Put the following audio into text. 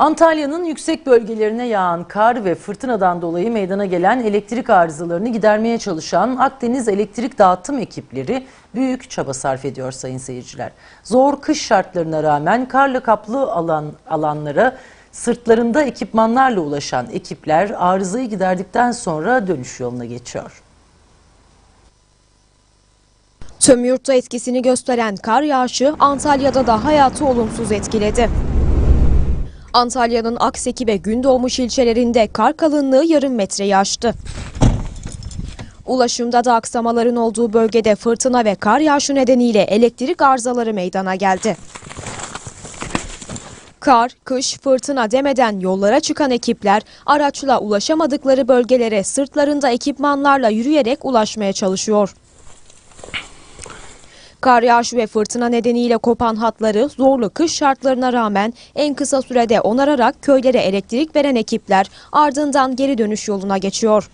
Antalya'nın yüksek bölgelerine yağan kar ve fırtınadan dolayı meydana gelen elektrik arızalarını gidermeye çalışan Akdeniz Elektrik Dağıtım ekipleri büyük çaba sarf ediyor sayın seyirciler. Zor kış şartlarına rağmen karla kaplı alan alanlara sırtlarında ekipmanlarla ulaşan ekipler arızayı giderdikten sonra dönüş yoluna geçiyor. Tüm etkisini gösteren kar yağışı Antalya'da da hayatı olumsuz etkiledi. Antalya'nın Akseki ve Gündoğmuş ilçelerinde kar kalınlığı yarım metreyi aştı. Ulaşımda da aksamaların olduğu bölgede fırtına ve kar yağışı nedeniyle elektrik arızaları meydana geldi. Kar, kış, fırtına demeden yollara çıkan ekipler araçla ulaşamadıkları bölgelere sırtlarında ekipmanlarla yürüyerek ulaşmaya çalışıyor. Kar yağışı ve fırtına nedeniyle kopan hatları zorlu kış şartlarına rağmen en kısa sürede onararak köylere elektrik veren ekipler ardından geri dönüş yoluna geçiyor.